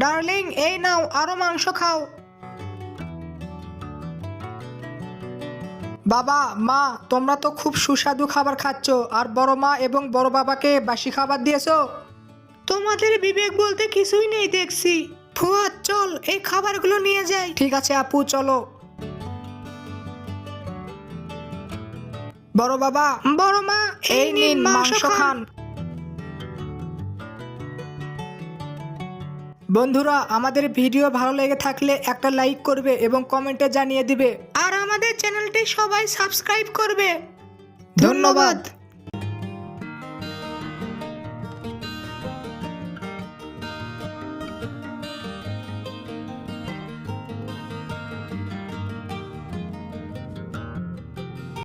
Darling এই নাও, আরও মাংস খাও। বাবা, মা, তোমরা তো খুব সুস্বাদু খাবার খাচ্ছ, আর বড় মা এবং বড় বাবাকে বাসি খাবার দিয়েছ? তোমাদের বিবেক বলতে কিছুই নেই দেখছি। ফুয়াদ চল, এই খাবারগুলো নিয়ে যাই। ঠিক আছে, আপু, চলো। বড় বাবা, বড় মা, এই নিন, মাংস খান। বন্ধুরা, আমাদের ভিডিও ভালো লেগে থাকলে একটা লাইক করবে এবং কমেন্টে জানিয়ে দিবে। আর আমাদের চ্যানেলটি সবাই সাবস্ক্রাইব করবে। ধন্যবাদ।